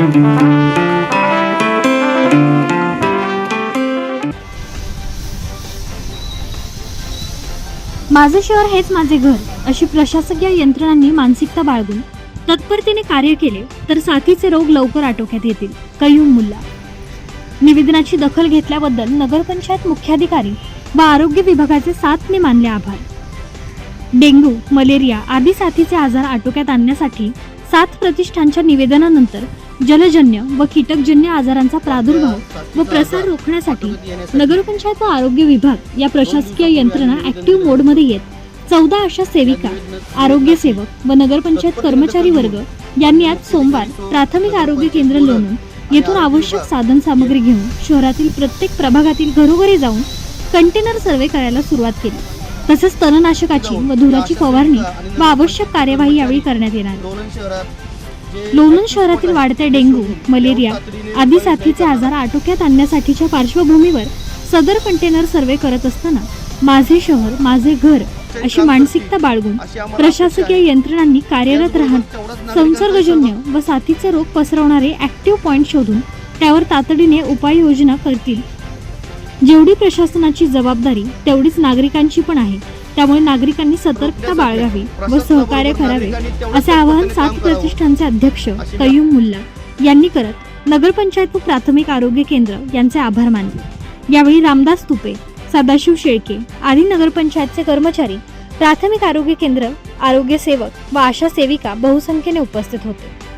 माझं शहर हेच माझे घर अशी प्रशासकीय यंत्रणांनी मानसिकता बाळगून तत्परतेने कार्य केले तर साथीचे रोग लवकर आटोक्यात येतील कयूम मुल्ला. निवेदनाची दखल घेतल्याबद्दल नगरपंचायत मुख्याधिकारी व आरोग्य विभागाचे साथने मानले आभार. डेंग्यू मलेरिया आदी साथीचे आजार आटोक्यात आणण्यासाठी सात प्रतिष्ठानच्या निवेदनानंतर जलजन्य व कीटकजन्य आजारांचा प्रादुर्भाव व प्रसार रोखण्यासाठी नगरपंचायत व आरोग्य विभाग या प्रशासकीय यंत्रणा ऍक्टिव्ह मोडमध्ये येत. चौदा अशा सेविका आरोग्य सेवक व नगरपंचायत कर्मचारी वर्ग यांनी आज सोमवार प्राथमिक आरोग्य केंद्र लोणून येथून आवश्यक साधन सामग्री घेऊन शहरातील प्रत्येक प्रभागातील घरोघरी जाऊन कंटेनर सर्वे करायला सुरुवात केली. तसंच तणनाशकाची व धुराची फवारणी व आवश्यक कार्यवाही यावेळी करण्यात येणार. लोणंद शहरातील वाढत्या डेंग्यू मलेरिया आदी साथीचे आजार आटोक्यात आणण्यासाठीच्या पार्श्वभूमीवर सदर कंटेनर सर्वे करत असताना माझे शहर माझे घर अशी मानसिकता बाळगून प्रशासकीय यंत्रणांनी कार्यरत राहत संसर्गजन्य व साथीचे रोग पसरवणारे ऍक्टिव्ह पॉईंट शोधून त्यावर तातडीने उपाययोजना करतील जेवढी प्रशासनाची जबाबदारी तेवढीच नागरिकांची पण आहे. त्यामुळे नागरिकांनी सतर्कता बाळगावी व सहकार्य करावे. असे आवाहन सात प्रतिष्ठानचे अध्यक्ष कयूम मुल्ला यांनी करत नगरपंचायत व प्राथमिक आरोग्य केंद्र यांचे आभार मानले. यावेळी रामदास तुपे सदाशिव शेळके आदी नगरपंचायतचे कर्मचारी प्राथमिक आरोग्य केंद्र आरोग्य सेवक व आशा सेविका बहुसंख्येने उपस्थित होते.